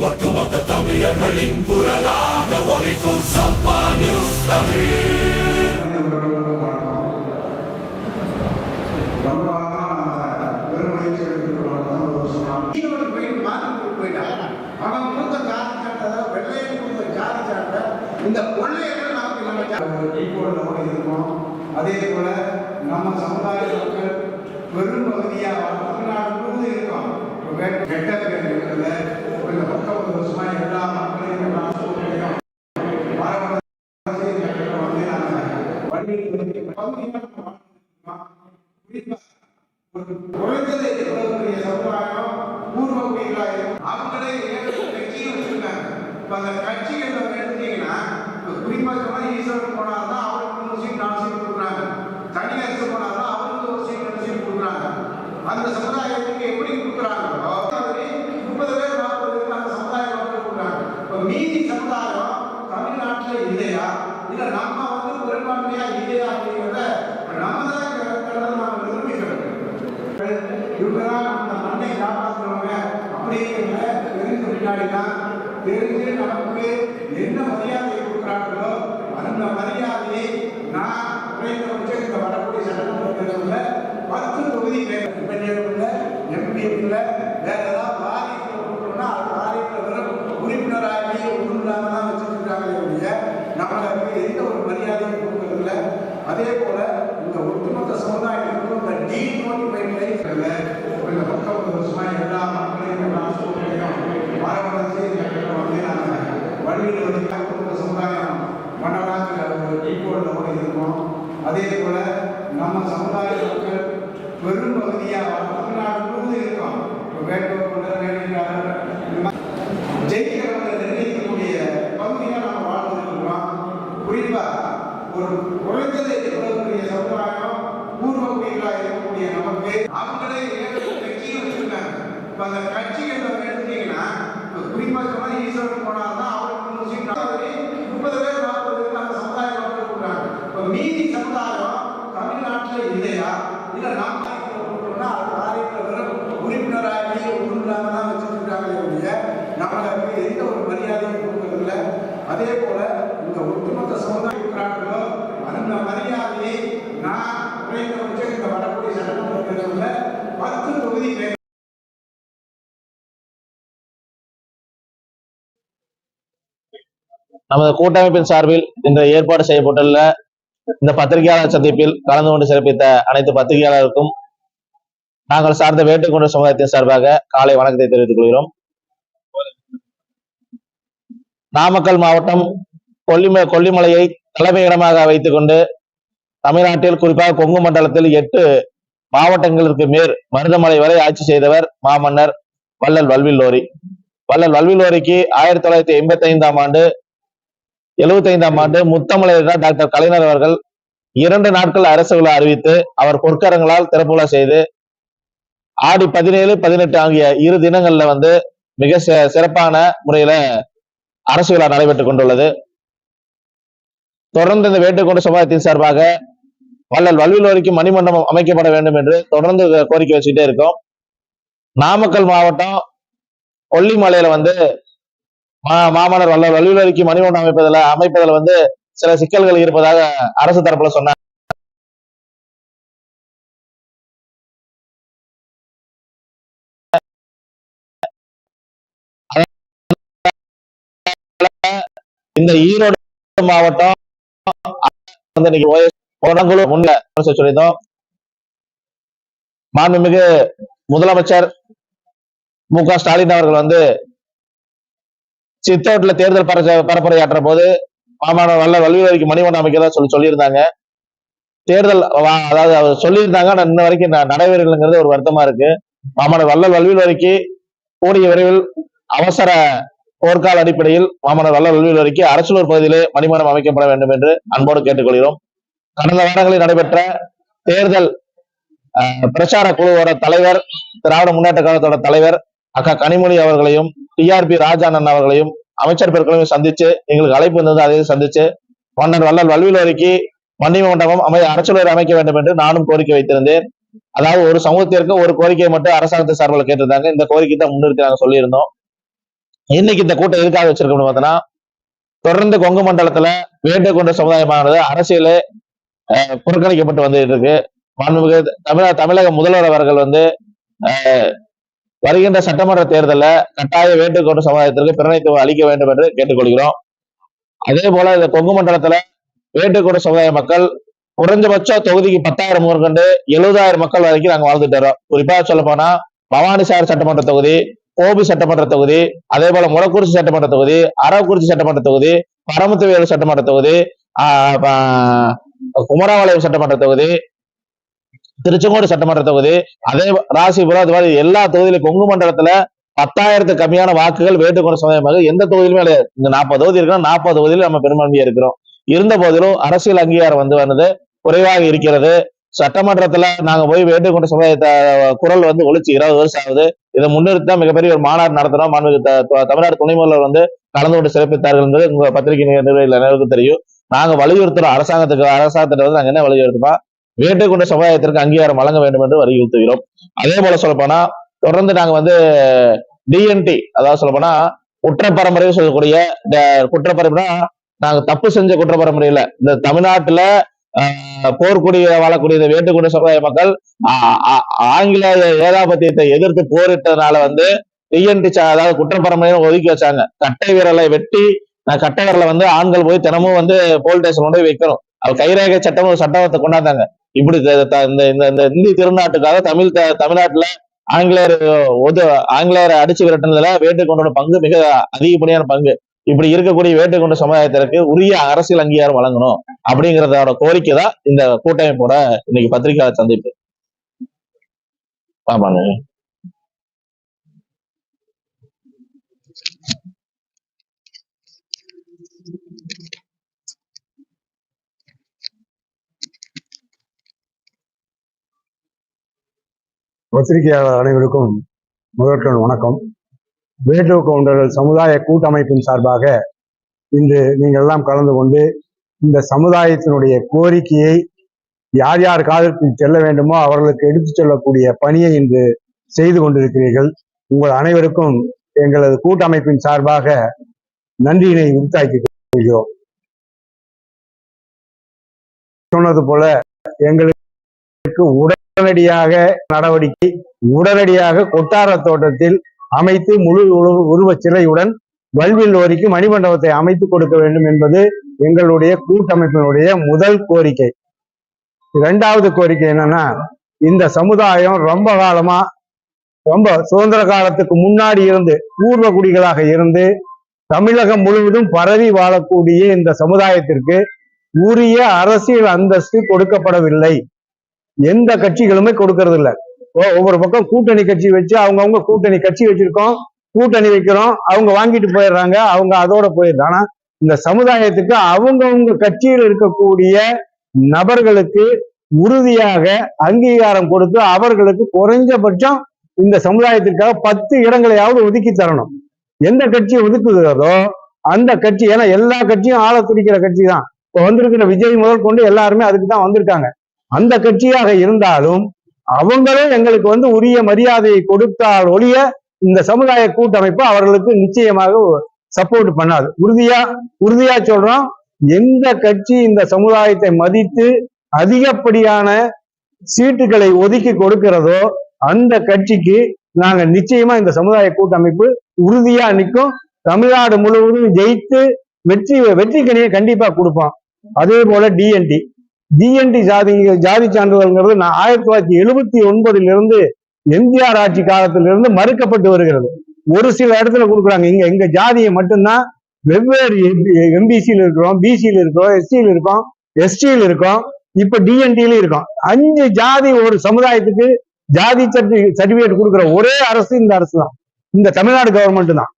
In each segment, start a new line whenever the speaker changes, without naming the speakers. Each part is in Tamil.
ஒட்டுமொத்த தமிழர்களின் குரலாக ஒலிக்கும் சப்பா நியூஸ் தமிழ்
கொடுத்த கொடுத்த இந்த கொள்ளையர்கள் நமக்கு நம்ம
ஈக்குவலோடு இருக்கோம் அதே போல நம்ம சமுதாய மக்கள் பெரும் பகுதியாக தமிழ்நாடு முழுவதும் இருக்கோம் கெட்ட பேர் இருக்கிறதுல இப்போ இந்த பத்தொன்பது வருஷமா எல்லா மக்களையும் எல்லா சூழ்நிலையும் பாரம்பரிய அரசியல் சட்டத்தை வந்து நாங்கள் வலியுறுத்தி பகுதியாக வாழ்ந்துருக்கோம். குறிப்பா ஒரு குறைந்தது எவ்வளவு பெரிய சமுதாயம் பூர்வ குடிகளாக இருக்கும். அவங்களே ஏழு கட்சியும் வச்சிருக்காங்க இப்ப அந்த கட்சிகள் எடுத்தீங்கன்னா குறிப்பாக குறிப்பா சொன்னா ஈஸ்வரன் போனாதான் அவருக்கு மூணு சீட் நாலு சீட் கொடுக்குறாங்க. தனியார் போனாதான் அவருக்கு ஒரு சீட் ரெண்டு சீட் கொடுக்குறாங்க. அந்த சமுதாயத்துக்கு எப்படி கொடுக்குறாங்களோ மாதிரி முப்பது பேர் நாற்பது பேருக்கு அந்த சமுதாய மக்கள் கொடுக்குறாங்க. இப்போ மீதி சமுதாயம் தமிழ்நாட்டில் இல்லையா? இல்ல நம்ம வந்து பெரும்பான்மையா இல்லையா அப்படிங்கிறத நம்ம தான் கடந்த நாம இவங்க தான் நம்ம மண்ணை காப்பாற்றுறவங்க அப்படிங்கிறத தெரிஞ்ச பின்னாடி தான் தெரிஞ்சு நமக்கு என்ன மரியாதை கொடுக்கிறார்களோ அந்த மரியாதையை நான் குறைந்தபட்சம் இந்த வரக்கூடிய சட்டமன்ற பத்து தொகுதி எம்எல்ஏ எம்பி வேற ஏதாவது வாரியத்தில் கொடுக்கணும்னா அது வாரியத்தில் வெறும் உறுப்பினராகி ஒன்றும் இல்லாம தான் வச்சுட்டு இருக்காங்களே ஒழிய நம்மளுக்கு எந்த ஒரு மரியாதையும் கொடுக்கறதில்ல அதே போல இந்த ஒட்டுமொத்த சமுதாயத்திற்கும் இந்த டி நோட்டிஃபைட் லைஃப் இந்த பத்தொன்பது வருஷமா எல்லா மக்களையும் எல்லா சூழ்நிலையும் பாரம்பரிய சட்டத்தை வந்து நாங்கள் வழியில் ஒட்டுமொத்த சமுதாயம் மன்னராக ஈக்குவலோடு இருக்கோம் அதே போல நம்ம சமுதாய மக்கள் பெரும் பகுதியாக தமிழ்நாடு முழுவதும் இருக்கோம். இப்போ வேட்டூர் கொண்டர் வேலைக்காரர் இந்த ஜெயிக்கிறவங்க நிர்ணயிக்கக்கூடிய பகுதியாக நம்ம வாழ்ந்துருக்கிறோம் குறிப்பாக ஒரு குறைந்தது எவ்வளவு பெரிய சமுதாயம் பூர்வ குடிகளாக இருக்கக்கூடிய நமக்கு அவங்களே ஏழு வச்சிருக்காங்க. இப்போ அந்த கட்சிகள் எடுத்தீங்கன்னா குறிப்பாக சொன்னால் சொன்னா ஈஸ்வரன் போனாதான் அவருக்கு முஸ்லீம் முப்பது பேர் நாற்பது பேர் அந்த சமுதாயம் மக்கள் மீதி சமுதாயம் தமிழ்நாட்டில் இல்லையா? இல்லை நாம் அது வெறும் உறுப்பினராகி தான் ஒழிய நம்மளுக்கு எந்த ஒரு மரியாதையும் கொடுக்கறதில்ல. அதே போல இந்த ஒட்டுமொத்த இருக்கிறார்களோ அந்த மரியாதையை நான் குறைந்தபட்சம் இந்த வரக்கூடிய சட்டமன்ற தேர்தலில் பத்து தொகுதி
நமது கூட்டமைப்பின் சார்பில் இன்று ஏற்பாடு செய்யப்பட்டுள்ள இந்த பத்திரிகையாளர் சந்திப்பில் கலந்து கொண்டு சிறப்பித்த அனைத்து பத்திரிகையாளருக்கும் நாங்கள் சார்ந்த வேட்டுக்கொண்ட சமுதாயத்தின் சார்பாக காலை வணக்கத்தை தெரிவித்துக் கொள்கிறோம். நாமக்கல் மாவட்டம் கொல்லிம கொல்லிமலையை தலைமையிடமாக வைத்துக் கொண்டு தமிழ்நாட்டில் குறிப்பாக கொங்கு மண்டலத்தில் எட்டு மாவட்டங்களுக்கு மேற் மருதமலை வரை ஆட்சி செய்தவர் மாமன்னர் வள்ளல் வல்வில்லோரி. வள்ளல் வல்வில்லோரிக்கு ஆயிரத்தி தொள்ளாயிரத்தி எண்பத்தி ஐந்தாம் ஆண்டு எழுபத்தைந்தாம் ஆண்டு முத்தமிழர் டாக்டர் கலைஞர் அவர்கள் இரண்டு நாட்கள் அரசு விழா அறிவித்து அவர் பொற்கரங்களால் திறப்பு விழா செய்து ஆடி பதினேழு பதினெட்டு ஆகிய இரு தினங்கள்ல வந்து மிக சிறப்பான முறையில அரசு விழா நடைபெற்றுக் கொண்டுள்ளது. தொடர்ந்து இந்த வேட்டுக்கொண்டு சமுதாயத்தின் சார்பாக வள்ளல் வல்விலோரிக்கு மணிமண்டபம் அமைக்கப்பட வேண்டும் என்று தொடர்ந்து கோரிக்கை வச்சுட்டே இருக்கோம். நாமக்கல் மாவட்டம் கொல்லிமலையில வந்து மாமன்னர் வல்ல வல்லுவரிக்கு மணிமண்டபம் அமைப்பதில் அமைப்பதில் வந்து சில சிக்கல்கள் இருப்பதாக அரசு தரப்புல சொன்னாங்க. இந்த ஈரோடு மாவட்டம் வந்து இன்னைக்கு முன்ன சொல்லியிருந்தோம். மாண்புமிகு முதலமைச்சர் மு க ஸ்டாலின் அவர்கள் வந்து சித்தோட்ல தேர்தல் பரச்ச- பரப்புரையாற்ற போது மாமன்னர் வல்ல வல்லுவரிக்கு மணிமண்டபம் அமைக்கிறதா சொல்லி சொல்லியிருந்தாங்க. தேர்தல் அதாவது அவர் சொல்லியிருந்தாங்க ஆனால் இன்ன வரைக்கும் நடைபெறலைங்கிறது ஒரு வருத்தமா இருக்கு. மாமன்னர் வல்லல் வல்லுவரிக்கு கூடிய விரைவில் அவசர போர்க்கால அடிப்படையில் மாமன்னர் வல்ல வரைக்கும் அரசலூர் பகுதியிலே மணிமண்டபம் அமைக்கப்பட வேண்டும் என்று அன்போடு கேட்டுக்கொள்கிறோம். கடந்த வாரங்களில் நடைபெற்ற தேர்தல் பிரச்சார குழுவோட தலைவர் திராவிட முன்னேற்ற கழகத்தோட தலைவர் அக்கா கனிமொழி அவர்களையும் டிஆர்பி ராஜானன் அவர்களையும் அமைச்சர் பெருக்களையும் சந்திச்சு எங்களுக்கு அழைப்பு வந்தது அதையும் சந்திச்சு மன்னர் வள்ளல் வல்விலோரிக்கு மணி மண்டபம் அமை அரசுலர் அமைக்க வேண்டும் என்று நானும் கோரிக்கை வைத்திருந்தேன். அதாவது ஒரு சமூகத்திற்கு ஒரு கோரிக்கையை மட்டும் அரசாங்கத்தை சார்பில் கேட்டிருந்தாங்க. இந்த கோரிக்கை தான் முன்னிறுத்தி நாங்கள் சொல்லியிருந்தோம். இன்னைக்கு இந்த கூட்டம் எதுக்காக வச்சிருக்கோம்னு பார்த்தோன்னா தொடர்ந்து கொங்கு மண்டலத்துல வேண்டு கொண்ட சமுதாயமானது அரசியல் அஹ், புறக்கணிக்கப்பட்டு வந்துட்டு இருக்கு. மாண்புமிகு தமிழக தமிழக முதல்வர் அவர்கள் வந்து அஹ், வருகின்ற சட்டமன்ற தேர்தலில் கட்டாய வேண்டு சமுதாயத்திற்கு பிரதிநிதித்துவம் அளிக்க வேண்டும் என்று கேட்டுக்கொள்கிறோம். அதே போல இந்த கொங்கு மண்டலத்துல வேண்டு சமுதாய மக்கள் குறைஞ்சபட்சம் தொகுதிக்கு பத்தாயிரம் முதற்கொண்டு எழுபதாயிரம் மக்கள் வரைக்கும் நாங்கள் வாழ்ந்துட்டு வரோம் குறிப்பாக சொல்ல போனா பவானிசாகர் சட்டமன்ற தொகுதி கோபி சட்டமன்ற தொகுதி அதே போல முளக்குறிச்சி சட்டமன்ற தொகுதி அரவக்குறிச்சி சட்டமன்ற தொகுதி பரமத்துவேலு சட்டமன்ற தொகுதி ஆஹ் குமராபாளையம் சட்டமன்ற தொகுதி திருச்செங்கோடு சட்டமன்ற தொகுதி அதே ராசிபுரம் அது மாதிரி எல்லா தொகுதியிலும் கொங்கு மண்டலத்துல பத்தாயிரத்துக்கு கம்மியான வாக்குகள் வேண்டுகொண்ட சமுதாயமாக எந்த தொகுதியிலுமே கிடையாது இந்த நாற்பது தொகுதி இருக்கிறோம் நாற்பது தொகுதியில் நம்ம பெரும்பான்மையா இருக்கிறோம். இருந்த போதிலும் அரசியல் அங்கீகாரம் வந்து வந்தது குறைவாக இருக்கிறது. சட்டமன்றத்துல நாங்க போய் வேண்டுகொண்ட சமுதாயத்தை குரல் வந்து ஒழிச்சு இருபது வருஷம் ஆகுது. இதை முன்னிறுத்தி தான் மிகப்பெரிய ஒரு மாநாடு நடத்தினோம் மாண்பு தமிழ்நாடு துணை முதல்வர் வந்து கலந்து கொண்டு சிறப்பித்தார்கள் என்பது உங்க பத்திரிகை நிர்வாகிகள் அனைவருக்கும் தெரியும். நாங்க வலியுறுத்துறோம். அரசாங்கத்துக்கு அரசாங்கத்திட்ட வந்து நாங்க என்ன வலியுறுத்துமா வேண்டுகொண்ட சமுதாயத்திற்கு அங்கீகாரம் வழங்க வேண்டும் என்று வலியுறுத்துகிறோம். அதே போல சொல்லப்போனா தொடர்ந்து நாங்க வந்து டிஎன்டி அதாவது சொல்லப்போனா போனா குற்றப்பரம்பரை சொல்லக்கூடிய இந்த குற்றப்பரம்பரைனா நாங்க தப்பு செஞ்ச குற்றப்பரம்பரை இல்ல இந்த தமிழ்நாட்டுல போர்க்குடிய போர்க்குடி வாழக்கூடிய இந்த வேட்டுக்குடி சமுதாய மக்கள் ஆங்கில ஏகாபத்தியத்தை எதிர்த்து போரிட்டதுனால வந்து டிஎன்டி அதாவது குற்றப்பரம்பரையும் ஒதுக்கி வச்சாங்க. கட்டை விரலை வெட்டி நான் கட்டை விரலை வந்து ஆண்கள் போய் தினமும் வந்து போலீஸ் ஸ்டேஷன் கொண்டு போய் வைக்கணும். அவர் கைரேகை சட்டம் ஒரு சட்டத்தை கொண்டாந்தாங்க. இப்படி இந்த இந்த இந்த இந்தி திருநாட்டுக்காக தமிழ் தமிழ்நாட்டுல ஆங்கிலேயர் ஒது ஆங்கிலேயரை அடிச்சு விரட்டுனதுல வேட்டுக்கொண்டோட பங்கு மிக அதிகப்படியான பங்கு. இப்படி இருக்கக்கூடிய வேட்டுக்கொண்ட சமுதாயத்திற்கு உரிய அரசியல் அங்கீகாரம் வழங்கணும் அப்படிங்கறதோட கோரிக்கை தான் இந்த கூட்டமைப்போட இன்னைக்கு பத்திரிகையாளர் சந்திப்பு. ஆமாங்க.
பத்திரிகையாளர் அனைவருக்கும் முதற்கண் வணக்கம். வேட்டோ கவுண்டர்கள் சமுதாய கூட்டமைப்பின் சார்பாக இன்று நீங்கள் எல்லாம் கலந்து கொண்டு இந்த சமுதாயத்தினுடைய கோரிக்கையை யார் யார் காலத்தில் செல்ல வேண்டுமோ அவர்களுக்கு எடுத்துச் செல்லக்கூடிய பணியை இன்று செய்து கொண்டிருக்கிறீர்கள். உங்கள் அனைவருக்கும் எங்களது கூட்டமைப்பின் சார்பாக நன்றியினை உரித்தாக்கிக் கொள்கிறோம். சொன்னது போல எங்களுக்கு உடனடியாக நடவடிக்கை உடனடியாக கொட்டார தோட்டத்தில் அமைத்து முழு உருவ உருவச் சிலையுடன் வல்வில் ஓரிக்கு மணிமண்டபத்தை அமைத்து கொடுக்க வேண்டும் என்பது எங்களுடைய கூட்டமைப்பினுடைய முதல் கோரிக்கை. இரண்டாவது கோரிக்கை என்னன்னா இந்த சமுதாயம் ரொம்ப காலமா ரொம்ப சுதந்திர காலத்துக்கு முன்னாடி இருந்து பூர்வ குடிகளாக இருந்து தமிழகம் முழுவதும் பரவி வாழக்கூடிய இந்த சமுதாயத்திற்கு உரிய அரசியல் அந்தஸ்து கொடுக்கப்படவில்லை. எந்த கட்சிகளுமே கொடுக்கறது இல்லை ஒவ்வொரு பக்கம் கூட்டணி கட்சி வச்சு அவங்கவுங்க கூட்டணி கட்சி வச்சிருக்கோம் கூட்டணி வைக்கிறோம் அவங்க வாங்கிட்டு போயிடுறாங்க அவங்க அதோட போயிடுறாங்க ஆனா இந்த சமுதாயத்துக்கு அவங்கவுங்க கட்சியில் இருக்கக்கூடிய நபர்களுக்கு உறுதியாக அங்கீகாரம் கொடுத்து அவர்களுக்கு குறைஞ்சபட்சம் இந்த சமுதாயத்திற்காக பத்து இடங்களையாவது ஒதுக்கி தரணும். எந்த கட்சி ஒதுக்குகிறதோ அந்த கட்சி ஏன்னா எல்லா கட்சியும் ஆள துடிக்கிற கட்சி தான். இப்போ வந்திருக்கிற விஜய் முதல் கொண்டு எல்லாருமே அதுக்கு தான் வந்திருக்காங்க. அந்த கட்சியாக இருந்தாலும் அவங்களும் எங்களுக்கு வந்து உரிய மரியாதையை கொடுத்தால் ஒழிய இந்த சமுதாய கூட்டமைப்பு அவர்களுக்கு நிச்சயமாக சப்போர்ட் பண்ணாது. உறுதியா உறுதியா சொல்றோம் எந்த கட்சி இந்த சமுதாயத்தை மதித்து அதிகப்படியான சீட்டுகளை ஒதுக்கி கொடுக்கிறதோ அந்த கட்சிக்கு நாங்க நிச்சயமா இந்த சமுதாய கூட்டமைப்பு உறுதியா நிற்கும். தமிழ்நாடு முழுவதும் ஜெயித்து வெற்றி வெற்றி கணியை கண்டிப்பா கொடுப்போம். அதே போல டிஎன்டி டிஎன்டி ஜாதி ஜாதி சான்றிதழ்ங்கிறது நான் ஆயிரத்தி தொள்ளாயிரத்தி எழுபத்தி ஒன்பதிலிருந்து எம்ஜிஆர் ஆட்சி காலத்திலிருந்து மறுக்கப்பட்டு வருகிறது. ஒரு சில இடத்துல கொடுக்குறாங்க. இங்க எங்க ஜாதியை மட்டும்தான் வெவ்வேறு எம்பிசியில் இருக்கிறோம் பிசியில் இருக்கிறோம் எஸ்சியில் இருக்கோம் எஸ்டியில் இருக்கோம் இப்ப டிஎன்டில இருக்கோம். அஞ்சு ஜாதி ஒரு சமுதாயத்துக்கு ஜாதி சர்டிபிகேட் கொடுக்குற ஒரே அரசு இந்த அரசு தான். இந்த தமிழ்நாடு கவர்மெண்ட் தான்.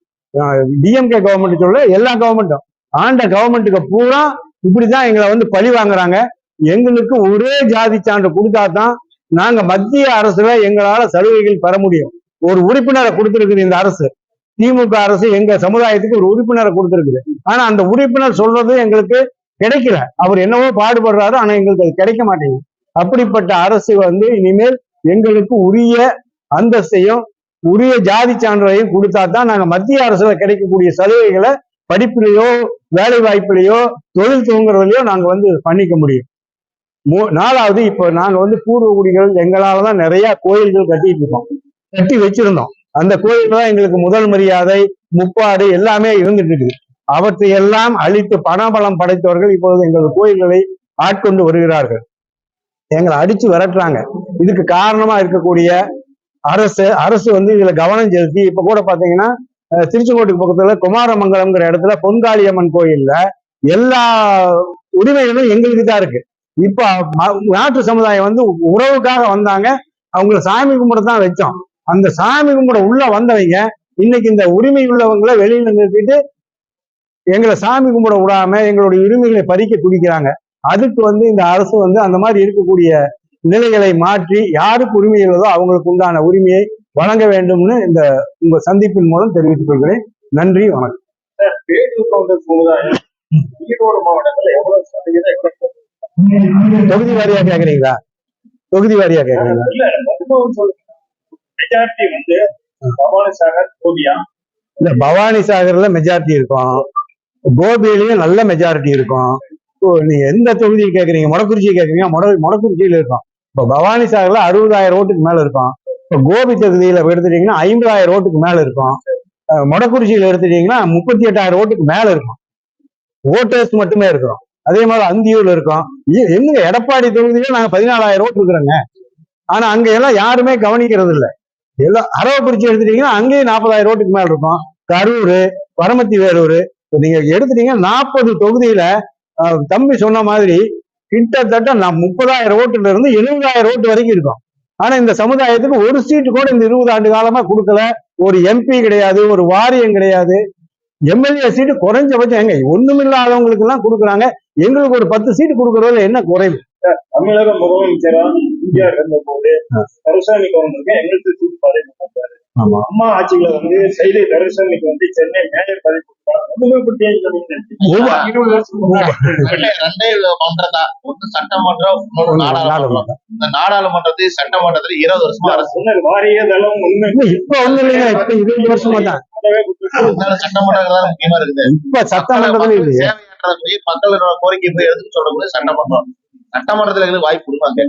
டிஎம்கே கவர்மெண்ட் சொல்ல எல்லா கவர்மெண்ட்டும் ஆண்ட கவர்மெண்ட்டுக்கு பூரா இப்படிதான் எங்களை வந்து பழி வாங்குறாங்க. எங்களுக்கு ஒரே ஜாதி சான்று கொடுத்தா தான் நாங்க மத்திய அரசுல எங்களால சலுகைகள் பெற முடியும். ஒரு உறுப்பினரை கொடுத்திருக்குது இந்த அரசு. திமுக அரசு எங்க சமுதாயத்துக்கு ஒரு உறுப்பினரை கொடுத்திருக்குது. ஆனா அந்த உறுப்பினர் சொல்றது எங்களுக்கு கிடைக்கல. அவர் என்னவோ பாடுபடுறாரு ஆனா எங்களுக்கு அது கிடைக்க மாட்டேங்குது. அப்படிப்பட்ட அரசு வந்து இனிமேல் எங்களுக்கு உரிய அந்தஸ்தையும் உரிய ஜாதி சான்றையும் கொடுத்தா தான் நாங்க மத்திய அரசுல கிடைக்கக்கூடிய சலுகைகளை படிப்பிலேயோ வேலை வாய்ப்பிலேயோ தொழில் துவங்குறதுலயோ நாங்க வந்து பண்ணிக்க முடியும். மூ- நாலாவது இப்போ நாங்க வந்து பூர்வகுடிகள் எங்களால தான் நிறைய கோயில்கள் கட்டிட்டு இருக்கோம். கட்டி வச்சிருந்தோம். அந்த கோயில் தான் எங்களுக்கு முதல் மரியாதை முப்பாடு எல்லாமே இருந்துட்டு இருக்குது. அவற்றை எல்லாம் அழித்து பணபலம் படைத்தவர்கள் இப்பொழுது எங்களது கோயில்களை ஆட்கொண்டு வருகிறார்கள். எங்களை அடிச்சு விரட்டுறாங்க. இதுக்கு காரணமா இருக்கக்கூடிய அரசு அரசு வந்து இதுல கவனம் செலுத்தி இப்ப கூட பாத்தீங்கன்னா திருச்செங்கோட்டுக்கு பக்கத்துல குமாரமங்கலம்ங்கிற இடத்துல பொங்காளியம்மன் கோயில்ல எல்லா உரிமைகளும் எங்களுக்கு தான் இருக்கு. இப்ப நாட்டு சமுதாயம் வந்து உறவுக்காக வந்தாங்க. அவங்கள சாமி கும்பிட தான் வச்சோம். அந்த சாமி கும்பிட உள்ள வந்தவங்க இன்னைக்கு இந்த உரிமை உள்ளவங்களை வெளியில நிறுத்திட்டு எங்களை சாமி கும்பிட விடாம எங்களுடைய உரிமைகளை பறிக்க துடிக்கிறாங்க. அதுக்கு வந்து இந்த அரசு வந்து அந்த மாதிரி இருக்கக்கூடிய நிலைகளை மாற்றி யாருக்கு உரிமை உள்ளதோ அவங்களுக்கு உண்டான உரிமையை வழங்க வேண்டும்னு இந்த உங்க சந்திப்பின் மூலம் தெரிவித்துக் கொள்கிறேன். நன்றி வணக்கம்.
சமுதாயம் ஈரோடு மாவட்டத்துல எவ்வளவு சதவீதம் எவ்வளவு
தொகுதி வாரியா கேக்குறீங்களா தொகுதி வாரியா கேக்குறீங்களா
இல்ல பவானி
சாகர்ல மெஜாரிட்டி இருக்கும். கோபியிலயும் நல்ல மெஜாரிட்டி இருக்கும். நீங்க எந்த தொகுதியில் கேக்குறீங்க மொடக்குறிச்சி கேக்குறீங்க மொட மொடக்குறிச்சியில இருக்கும். இப்போ பவானி சாகர்ல அறுபதாயிரம் ஓட்டுக்கு மேல இருக்கும். இப்போ கோபி தொகுதியில எடுத்துட்டீங்கன்னா ஐம்பதாயிரம் ஓட்டுக்கு மேல இருக்கும். மொடக்குறிச்சியில எடுத்துட்டீங்கன்னா முப்பத்தி எட்டாயிரம் ஓட்டுக்கு மேல இருக்கும். ஓட்டர்ஸ் மட்டுமே இருக்கிறோம். அதே மாதிரி அந்தியூர்ல இருக்கோம். எ- எங்க எடப்பாடி தொகுதியில நாங்க பதினாலாயிரம் ஓட்டு இருக்கிறோங்க. ஆனா அங்க எல்லாம் யாருமே கவனிக்கிறது இல்லை. எல்லாம் அரவக்குறிச்சி எடுத்துட்டீங்கன்னா அங்கேயும் நாற்பதாயிரம் ஓட்டுக்கு மேல இருக்கும். கரூர் பரமத்தி வேலூர் நீங்க எடுத்துட்டீங்கன்னா நாற்பது தொகுதியில தம்பி சொன்ன மாதிரி கிட்டத்தட்ட நான் முப்பதாயிரம் ஓட்டுல இருந்து எழுபதாயிரம் ஓட்டு வரைக்கும் இருக்கும். ஆனா இந்த சமுதாயத்துக்கு ஒரு சீட்டு கூட இந்த இருபது ஆண்டு காலமா கொடுக்கல. ஒரு எம்பி கிடையாது ஒரு வாரியம் கிடையாது. எம்எல்ஏ சீட்டு குறைஞ்சபட்சம் எங்க? ஒண்ணுமில்லாதவங்களுக்கு எல்லாம் கொடுக்குறாங்க. எங்களுக்கு ஒரு பத்து சீட்டு கொடுக்கறதுல என்ன குறைவு?
தமிழக முதலமைச்சரா இந்தியா இருந்த போது கருசாமி கவுண்டருக்கு எங்களுக்கு சீட்டு பதவி அம்மா ஆட்சியில வந்து சைதை கருசாமிக்கு வந்து சென்னை மேயர் பதவி
நாடாளுமன்றத்தை சட்டமன்றத்துல இருபது வருஷமா அரசு
சொன்னது வாரிய தளம் ஒண்ணு
இல்ல, இப்ப ஒண்ணு இல்லைங்க இப்ப இருபது வருஷமா தான்.
அதவே கொடுத்துட்டு
அதனால சட்டமன்றம் தான் முக்கியமா இருக்குது.
இப்ப சட்டமன்றத்துல
மக்களோட கோரிக்கை போய் எடுத்து சொல்லக்கூடிய சட்டமன்றம். சட்டமன்றத்துல வாய்ப்பு கொடுப்பாங்க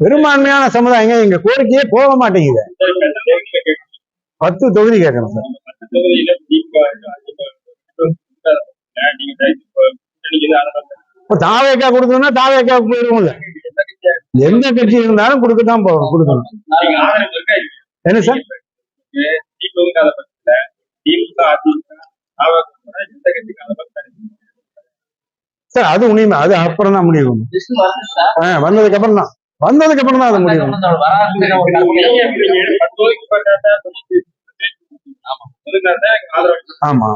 பெரும்பான்மையான சமுதாயங்க எங்க கோரிக்கையே போக மாட்டேங்குது. பத்து தொகுதி கேட்கணும் சார்.
இப்ப
தாவேக்கா கொடுக்கணும்னா தாவேக்காவுக்கு போயிருவோம்ல. எந்த கட்சி இருந்தாலும் கொடுக்கத்தான் போறோம் கொடுக்கணும்? என்ன சார்? சார் அது உண்மை அது அப்புறம் தான் முடிவு. வந்ததுக்கு அப்புறம் தான். வந்ததுக்கு அப்புறம் தான் அது முடிவு. ஆமா.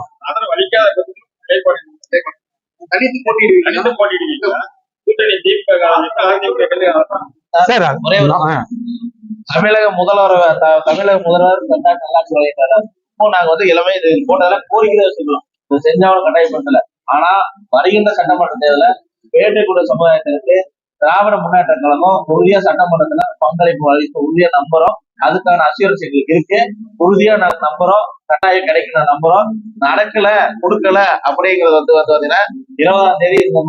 தமிழக முதல்வர் த- தமிழக முதல்வர் நல்லா சொல்லிட்டாரு இப்போ நாங்க வந்து எல்லாமே இது போட்டதெல்லாம் கோரிக்கை சொல்லுவோம் இது செஞ்சாலும் கட்டாயப்படுத்தல. ஆனா வருகின்ற சட்டமன்ற தேர்தல வேட்டைக்குட சமுதாயத்திற்கு திராவிட முன்னேற்ற கழகம் உறுதியா சட்டமன்றத்துல பங்களிப்பு அளித்து உறுதியா நம்புறோம். அதுக்கான அசூரன்ஸ் எங்களுக்கு இருக்கு. உறுதியா நாங்க நம்புறோம். கட்டாயம் கிடைக்கும் நம்புறோம். நடக்கல கொடுக்கல அப்படிங்கறது வந்து வந்து பாத்தீங்கன்னா இருபதாம் தேதி இந்த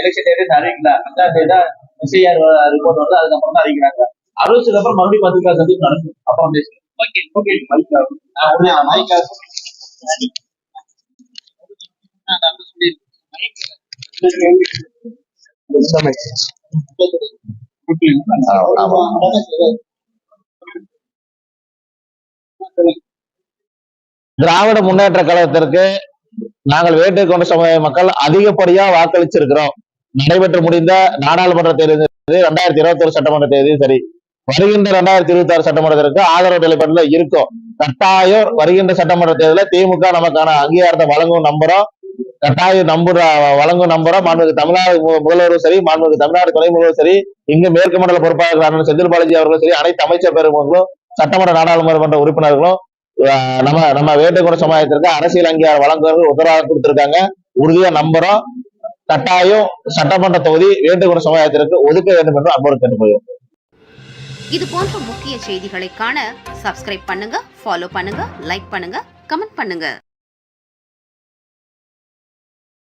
எலெக்ஷன் டேட் அறிவிக்கல. அஞ்சாம் தேதி தான் எஸ்ஐஆர் ரிப்போர்ட் வந்து அதுக்கப்புறம் தான் அறிவிக்கிறாங்க. அறிவிச்சதுக்கு அப்புறம் மறுபடியும் பத்திரிகை சந்திப்பு நடக்கும். அப்புறம் பேசுறேன் ஓகே. ஓகே. நான் உடனே மைக்கா
திராவிட முன்னேற்ற கழகத்திற்கு நாங்கள் வேட்டு கொண்ட சமுதாய மக்கள் அதிகப்படியா வாக்களிச்சிருக்கிறோம். நடைபெற்று முடிந்த நாடாளுமன்ற தேர்தல் ரெண்டாயிரத்தி இருபத்தி ஒரு சட்டமன்ற தேர்தலும் சரி. வருகின்ற ரெண்டாயிரத்தி இருபத்தி ஆறு சட்டமன்றத்திற்கு ஆதரவு நிலைப்பாட்டுல இருக்கும். கட்டாயம் வருகின்ற சட்டமன்ற தேர்தலில் திமுக நமக்கான அங்கீகாரத்தை வழங்கும் நம்புறோம். கட்டாயம் நம்புற வழங்கும் நம்புறோம் மாண்புமிகு தமிழ்நாடு முதல்வரும் சரி மாண்புமிகு தமிழ்நாடு துணை முதல்வரும் சரி இங்கு மேற்கு மண்டல பொறுப்பாக அண்ணன் செந்தில் பாலாஜி அவர்களும் சரி அனைத்து அமைச்சர் பெருமக்களும் சட்டமன்ற நாடாளுமன்ற உறுப்பினர்களும் நம்ம நம்ம வேட்டைக்குட சமுதாயத்திற்கு அரசியல் அங்கீகாரம் வழங்குவதற்கு உத்தரவாதம் கொடுத்திருக்காங்க. உறுதியா நம்புறோம். கட்டாயம் சட்டமன்ற தொகுதி வேட்டைக்குட சமுதாயத்திற்கு ஒதுக்க வேண்டும் என்று அன்போடு கேட்டுக்கொள்கிறோம்.
இது போன்ற முக்கிய செய்திகளை காண சப்ஸ்கிரைப் பண்ணுங்க ஃபாலோ பண்ணுங்க லைக் பண்ணுங்க கமெண்ட் பண்ணுங்க.